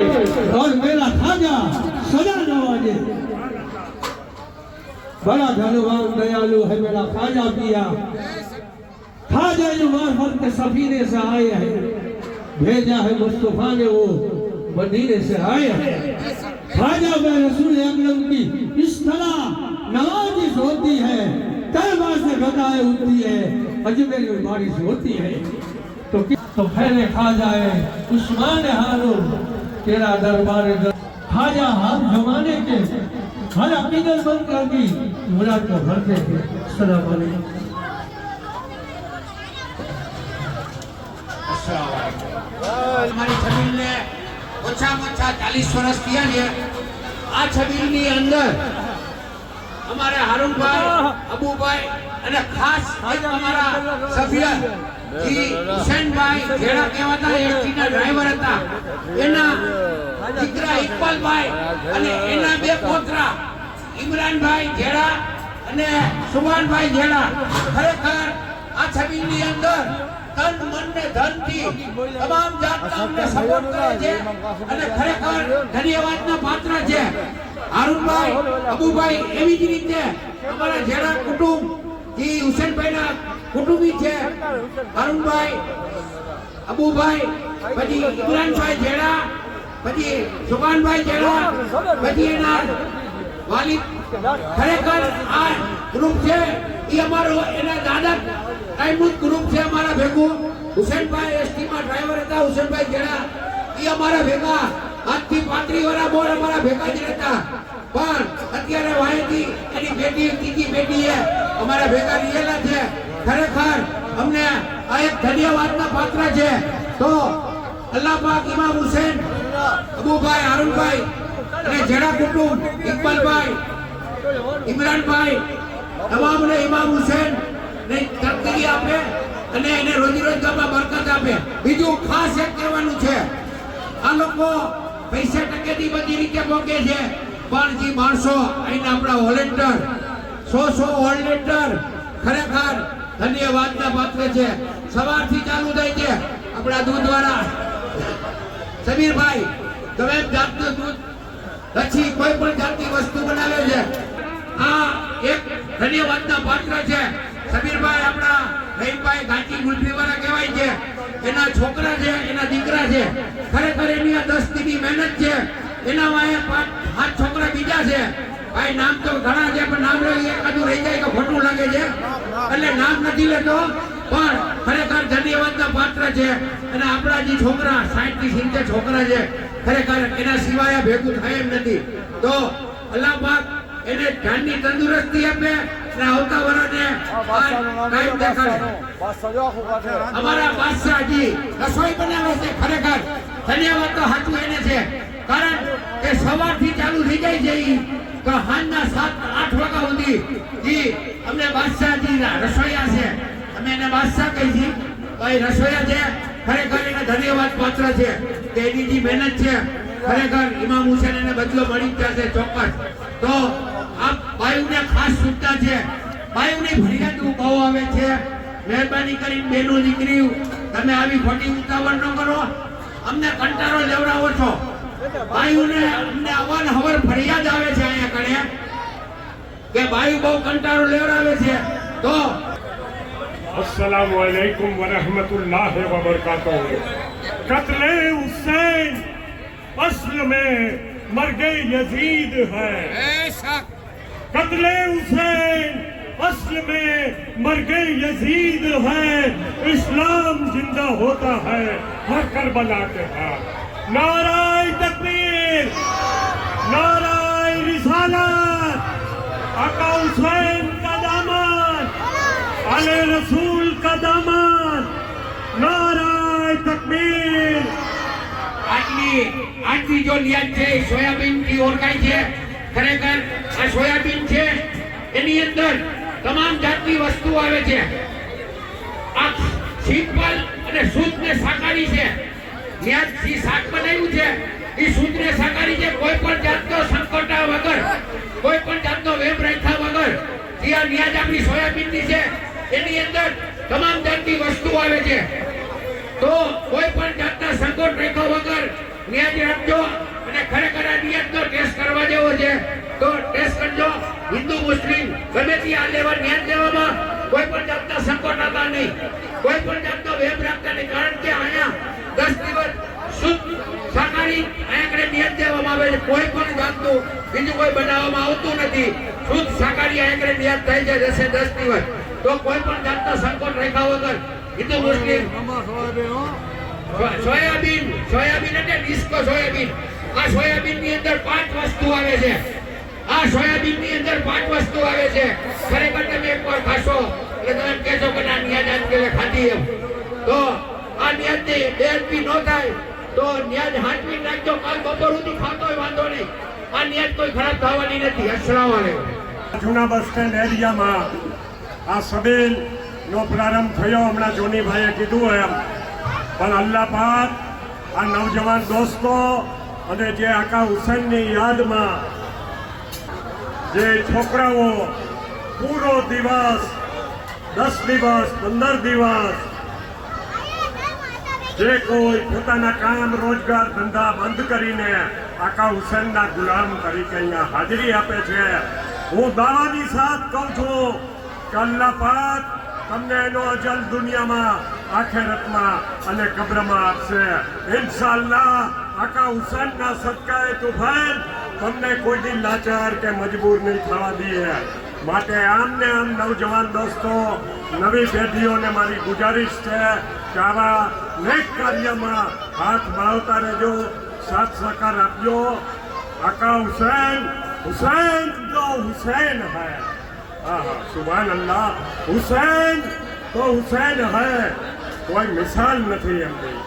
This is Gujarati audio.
اور میرا خاجا سدا نوازے بڑا دھنوان دیالو ہے میرا خاجا بیا خاجا جو معرفت کے سفینے سے آئے ہیں بھیجا ہے مصطفیٰ نے وہ مدینے سے آئے ہیں خاجا میں رسول اکرم کی اس طرح نوازش ہوتی ہے تیبہ سے غدائیں ہوتی ہے عجبے میں بارش ہوتی ہے تو تو پھیلے خاجہ ہے عثمان حالو تیرا دربار در حاجہ ہم زمانے کے ہر عقیدت بند کر دی مراد کو بھر دے السلام السلام علیکم۔ ہماری چھبیل نے اوچھا مچھا چالیس ورس کیا لیا آ چھبیل ની અમારે હારૂનભાઈ અબુભાઈ અને ખાસ અમારા સભ્ય હુસેનભાઈ જેડા કહેવાતા એસટી ના ડ્રાઈવર હતા. એના દીકરા ઇકબાલભાઈ અને એના બે પોતરા ઇમરાનભાઈ જેડા અને સુભાનભાઈ જેડા. ખરેખર આ છબીની અંદર તન મન ને ધનથી તમામ જાતના અમને સપોર્ટ કરે છે. અને ખરેખર ધન્યવાદના પાત્ર છે. હારૂનભાઈ અબુભાઈ, એવી જ રીતે અમારા જેડા કુટુંબ, જી હુસેનભાઈના કુટુંબી છે, અરુણભાઈ, અબુભાઈ, પછી ઇમરાનભાઈ જેડા પછી સુભાનભાઈ જેડા પછી એના વાલી ખરેખર આ ગ્રુપ છે, એ અમારો એના દાદા ટાઈમનું ગ્રુપ છે અમારા ભેગું. હુસેનભાઈ એસટી માં ડ્રાઈવર હતા, હુસેનભાઈ જેડા એ અમારા ભેગા આજથી પાંત્રીસ વાળા બોર અમારા ભેગા જ રહેતા. પણ અત્યારે વાયથી એની બેટી, ત્રીજી બેટી એ અમારા ભેગા રહેલા છે. ખરેખર અમને આ એક ધન્યવાદના પાત્ર છે. તો અલ્લાહ પાક ઇમામ હુસેન, અબુભાઈ, હારુનભાઈ અને જેડા કુટુંબ, ઇકબાલભાઈ, ઇમરાનભાઈ, તમામને ઇમામ હુસેન ને તકદીરી આપે અને એને રોજી રોજગારમાં બરકત આપે. બીજું ખાસ એક કહેવાનું છે. આ લોકો પૈસા ટકેથી બધી રીતે મોકે છે. પણ જે માણસો અહીંના આપણા વોલેન્ટર સો સો વોલેન્ટર ખરેખર ધન્યવાદના પાત્ર છે. સવારથી ચાલુ થાય છે આપણા દૂધવાળા. સમીરભાઈ, તમે જાતનું દૂધ પછી કોઈ પણ જાતની વસ્તુ બનાવે છે. આ એક ધન્યવાદના પાત્ર છે. સમીરભાઈ આપણા રહીમભાઈ ગાંચી ગુલફીવાળા કહેવાય છે. એના છોકરા છે, એના દીકરા છે. ખરેખર એની આ દસ દીની મહેનત છે. એના એ પાંચ પાંચ છોકરા બીજા છે. ભાઈ, નામ તો ઘણા છે, પણ નામ એકાદું રહી જાય તો ખોટું લાગે છે. એટલે નામ નથી લેતો, પણ ખરેખર ધન્યવાદના પાત્ર છે. અને આપણા જે છોકરા સાઠથી સિત્તેર છોકરા છે, ખરેખર એના સિવાય ભેગું થાય એમ નથી. તો અલ્લાહ પાક એને જાનની તંદુરસ્તી આપે અને આવતા વર્ષને અમારા બાદશાહજી રસોઈ બનાવે છે ખરેખર. ધન્યવાદ તો સાચું એને છે. કારણ કે સવારથી ચાલુ થઈ જાય છે તો હાંજના સાત આઠ વાગ્યા સુધી જી અમને બાદશાહજી રસોઈયા છે. અમે એને બાદશાહ કહી છીએ તો એ રસોઈયા છે ખરેખર એને ધન્યવાદ પાત્ર છે કે એની જે મહેનત છે ખરેખર ઇમામ હુસેન એને બદલો મળી જશે ચોક્કસ. તો આ ખાસ સૂચના છે. ભાઈઓની ફરિયાદો બહુ આવે છે. મહેરબાની કરીને બેનો દીકરી તમે આવી ખોટી ઉતાવળ ન કરો. અમને કંટાળો લેવડાવો છો. ભાઈઓને અમને અવારનવાર ફરિયાદ આવે છે અહીંયા કણે કે ભાઈ બહુ કંટાળો લેવડાવે છે. તો السلام علیکم ورحمۃ اللہ وبرکاتہ قتل حسین اصل میں مر گئے یزید ہے قتل حسین، اصل میں مرگ یزید ہے اسلام زندہ ہوتا ہے، ہر کربلا کے بعد نعرہ تکبیر، نعرہ رسالت۔ آقا حسین کا دامان علی رسول کا دامان نعرہ تکبیر۔ آجی جو لیا જો નિયત بین کی اور ઓળખાય છે کرے کر સોયાબીન એની અંદર તમામ જાતની વસ્તુ આવે છે. આ સિમ્પલ અને શુદ્ધ ને શાકાહારી છે. જ્યાં થી શાક બનાવ્યું છે. એ શુદ્ધ ને શાકાહારી છે. કોઈ પણ જાતનો સંકોટા વગર, કોઈ પણ જાતનો વેમ રાખ્યા વગર, જે આ નિયાજ આપણી સોયાબીનની છે, એની અંદર તમામ જાતની વસ્તુ આવે છે. તો કોઈ પણ જાતના સંકોચ રાખ્યા વગર ન્યાજ રાખજો અને ખરેખર આ નિયતનો ટેસ્ટ કરવા જેવો છે. તો ટેસ્ટ કરજો. હિન્દુ, મુસ્લિમ, ગમે તે આ લેવા નિયત લેવામાં કોઈ પણ જાતના સંકોચ હતા નહીં. કોઈ પણ જાતનો વેમ રાખતા નહીં. કારણ કે અહીંયા દસ દિવસ શુદ્ધ શાકાહારી અહીંયા નિયત દેવામાં આવે કોઈ પણ જાતનું બીજું કોઈ બનાવવામાં આવતું નથી. શુદ્ધ શાકાહારી અહીંયા નિયત થઈ જાય જશે દસ દિવસ. તો કોઈ પણ જાતનો સંકોચ રાખ્યા વગર હિન્દુ, મુસ્લિમ, સોયાબીન સોયાબીન એટલે ડિસ્કો સોયાબીન. આ સોયાબીનની અંદર પાંચ વસ્તુ આવે છે. આ સોયાબીનની અંદર પાંચ વસ્તુ આવે છે. ખરેખર તમે એકવાર ખાશો, એટલે તમે કહેશો કે ના, નિયાજ આજ ખાધી એમ. તો આ નિયાજની બેનપી ન થાય. તો નિયાજ હાંચવી નાખજો કાલ બપોર સુધી ખાતો હોય, વાંધો નહીં. આ નિયાજ કોઈ ખરાબ થવાની નથી. વાલેકુમ જૂના બસ સ્ટેન્ડ એરિયામાં આ સબેલ નો પ્રારંભ થયો, હમણાં જોનીભાઈએ કીધું એમ. પણ અલ્લાહ પાક, આ નવજવાન દોસ્તો અને જે આકા હુસેનની યાદમાં જે છોકરાઓ પૂરો દિવસ, દસ દિવસ, પંદર દિવસ જે કોઈ પોતાના કામ, રોજગાર, ધંધા બંધ કરીને આકા હુસેનના ગુલામ તરીકે અહીંયા હાજરી આપે છે. હું દાવાની સાથ કહું છું કે અલ્લાહ પાક તમને એનો અજલ દુનિયામાં આખેરતમાં અને કબ્રમાં આપશે. ઇન્શાલ્લાહ આકા હુસેનના સદકાએ તુફાન તમને કોઈ દિન લાચાર કે મજબૂર નહીં થવા દઈએ માટે આમ ને આમ નવજવાન દોસ્તો નવી પેઢીઓને મારી ગુજારિશ છે કે આવા નેક કાર્યમાં હાથ મળાવતા રહેજો સાથ સહકાર આપજો આકા હુસૈન હુસૈન તો હુસૈન હૈ આહા સુભાન અલ્લાહ હુસૈન તો હુસૈન હૈ કોઈ મિસાલ નથી એમની